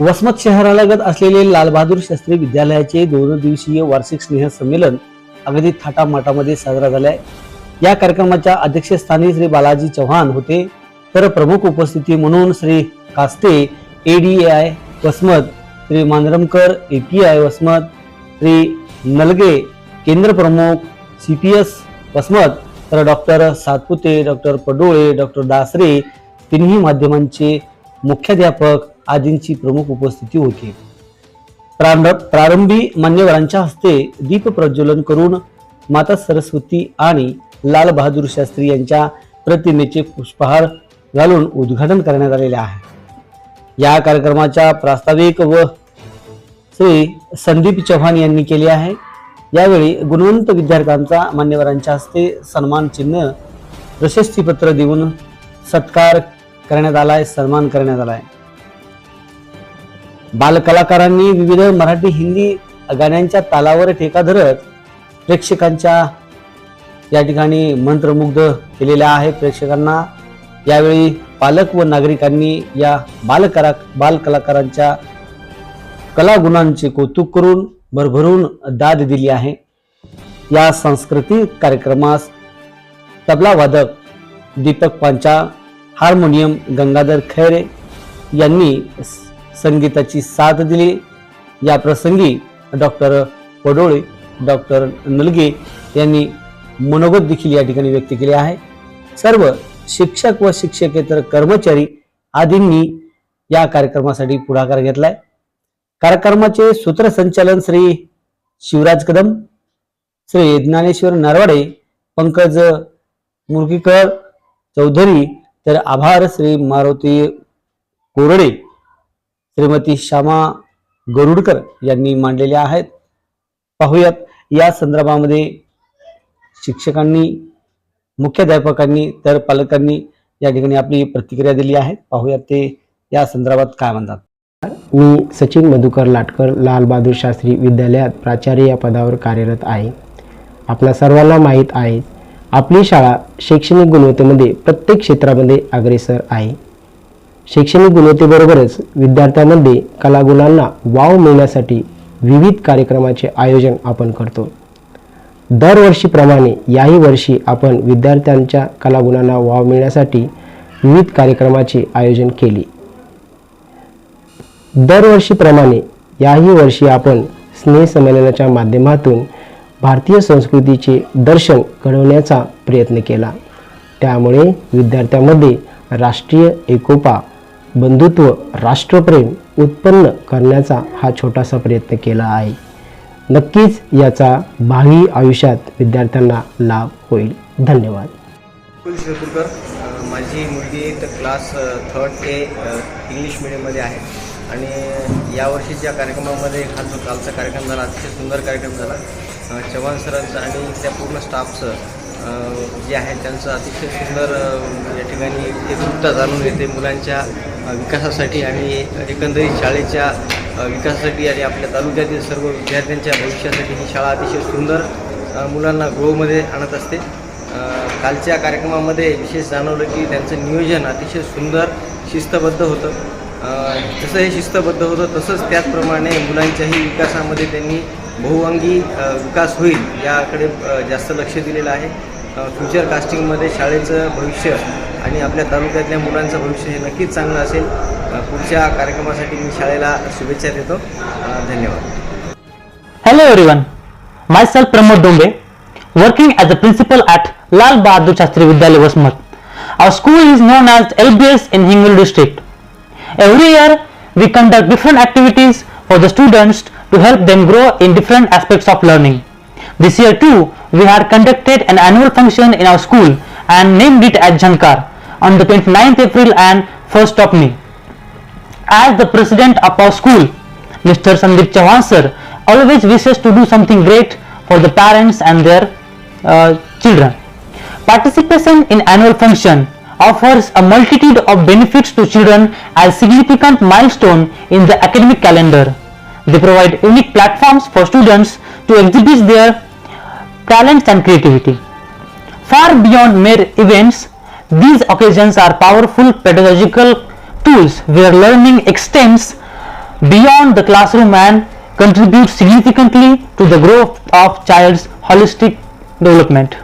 वसमत शहरालगत असलेले लालबहादूर शास्त्री विद्यालयाचे दोन दिवसीय वार्षिक स्नेह संमेलन अगदी थाटामाटामध्ये साजरा झालाय. या कार्यक्रमाच्या अध्यक्षस्थानी श्री बालाजी चव्हाण होते. तर प्रमुख उपस्थिती म्हणून श्री कास्ते एडीआय वसमत श्री मांजरमकर एपीआय वसमत श्री नलगे केंद्र प्रमुख सी पी एस वसमत तर doctor Satpute doctor Padole doctor Dasre तिन्ही माध्यमांचे मुख्याध्यापक आदींची प्रमुख उपस्थिती होती. प्रारंभ प्रारंभी मान्यवरांच्या हस्ते दीप प्रज्वलन करून माता सरस्वती आणि लाल बहादूर शास्त्री यांच्या प्रतिमेचे पुष्पहार घालून उद्घाटन करण्यात आलेले आहे. या कार्यक्रमाच्या प्रास्ताविक व श्री संदीप चव्हाण यांनी केले आहे. यावेळी गुणवंत विद्यार्थ्यांचा मान्यवरांच्या हस्ते सन्मान चिन्ह प्रशस्तीपत्र देऊन सत्कार करण्यात आलाय सन्मान करण्यात आलाय. बालकलाकारांनी विविध मराठी हिंदी गाण्यांच्या तालावर ठेका धरत प्रेक्षकांच्या या ठिकाणी मंत्रमुग्ध केलेल्या आहे प्रेक्षकांना यावेळी पालक व नागरिकांनी या बालकला बालकलाकारांच्या कलागुणांचे कौतुक करून भरभरून दाद दिली आहे. या सांस्कृतिक कार्यक्रमास तबलावादक दीपक पांचा हार्मोनियम गंगाधर खैरे यांनी संगीताची साथ दिली. या प्रसंगी डॉक्टर पडोळे डॉक्टर नलगे यांनी मनोगत देखील या ठिकाणी व्यक्त केले आहे. सर्व शिक्षक व शिक्षकेतर कर्मचारी आदींनी या कार्यक्रमासाठी पुढाकार घेतलाय. कार्यक्रमाचे सूत्रसंचालन श्री शिवराज कदम श्री ज्ञानेश्वर नरवाडे पंकज मुरकीकर चौधरी तर आभार श्री मारुती कोरडे. श्रीमती श्यामा गरुडकर यांनी मांडलेल्या आहेत. पाहूयात या संदर्भामध्ये शिक्षकांनी मुख्याध्यापकांनी तर पालकांनी या ठिकाणी आपली प्रतिक्रिया दिली आहे. पाहूयात ते या संदर्भात काय म्हणतात. मी सचिन मधुकर लाटकर लालबहादूर शास्त्री विद्यालयात प्राचार्य या पदावर कार्यरत आहे. आपल्या सर्वांना माहीत आहे आपली शाळा शैक्षणिक गुणवत्तेमध्ये प्रत्येक क्षेत्रामध्ये अग्रेसर आहे. शैक्षणिक गुणवत्तेबरोबरच विद्यार्थ्यांमध्ये कलागुणांना वाव मिळण्यासाठी विविध कार्यक्रमाचे आयोजन आपण करतो. दरवर्षीप्रमाणे याही वर्षी आपण विद्यार्थ्यांच्या कलागुणांना वाव मिळण्यासाठी विविध कार्यक्रमाचे आयोजन केले. दरवर्षीप्रमाणे याही वर्षी आपण स्नेहसंमेलनाच्या माध्यमातून भारतीय संस्कृतीचे दर्शन घडवण्याचा प्रयत्न केला. त्यामुळे विद्यार्थ्यांमध्ये राष्ट्रीय एकोपा बंधुत्व राष्ट्रप्रेम उत्पन्न करण्याचा हा छोटासा प्रयत्न केला आहे. नक्कीच याचा भावी आयुष्यात विद्यार्थ्यांना लाभ होईल. धन्यवाद. माझी मुलगी तर क्लास थर्ड ते इंग्लिश मिडियममध्ये आहे. आणि यावर्षीच्या कार्यक्रमामध्ये हा जो कालचा कार्यक्रम झाला अतिशय सुंदर कार्यक्रम झाला चव्हाण सरांचं आणि त्या पूर्ण स्टाफचं जे आहे त्यांचं अतिशय सुंदर या ठिकाणी एकरूपता जाणून येते मुलांच्या विकासासाठी आणि एकंदरीत शाळेच्या विकासासाठी आणि आपल्या तालुक्यातील सर्व विद्यार्थ्यांच्या भविष्यासाठी ही शाळा अतिशय सुंदर मुलांना ग्रोमध्ये आणत असते. कालच्या कार्यक्रमामध्ये विशेष जाणवलं की त्यांचं नियोजन अतिशय सुंदर शिस्तबद्ध होतं. जसं हे शिस्तबद्ध होतं तसंच त्याचप्रमाणे मुलांच्याही विकासामध्ये त्यांनी बहुअंगी विकास होईल याकडे जास्त लक्ष दिलेलं आहे. फ्युचर कास्टिंगमध्ये शाळेचं भविष्य आणि आपल्या तालुक्यातल्या मुलांचं भविष्य हे नक्कीच चांगलं असेल. पुढच्या कार्यक्रमासाठी मी शाळेला शुभेच्छा देतो. धन्यवाद. Hello everyone myself Pramod Donge working as a principal at Lal Bahadur Shastri Vidyalaya Vasmat our school is known as L B S in Hingoli district every year we conduct different activities for the students to help them grow in different aspects of learning. This year too we had conducted an annual function in our school and named it as Jankar on the 29th April and 1st of May. As the president of our school, Mr. Sandeep Chauhan sir always wishes to do something great for the parents and their uh, children. Participation in annual function offers a multitude of benefits to children as significant milestone in the academic calendar. They provide unique platforms for students to exhibit their talents and creativity. Far beyond mere events, these occasions are powerful pedagogical tools where learning extends beyond the classroom and contributes significantly to the growth of child's holistic development.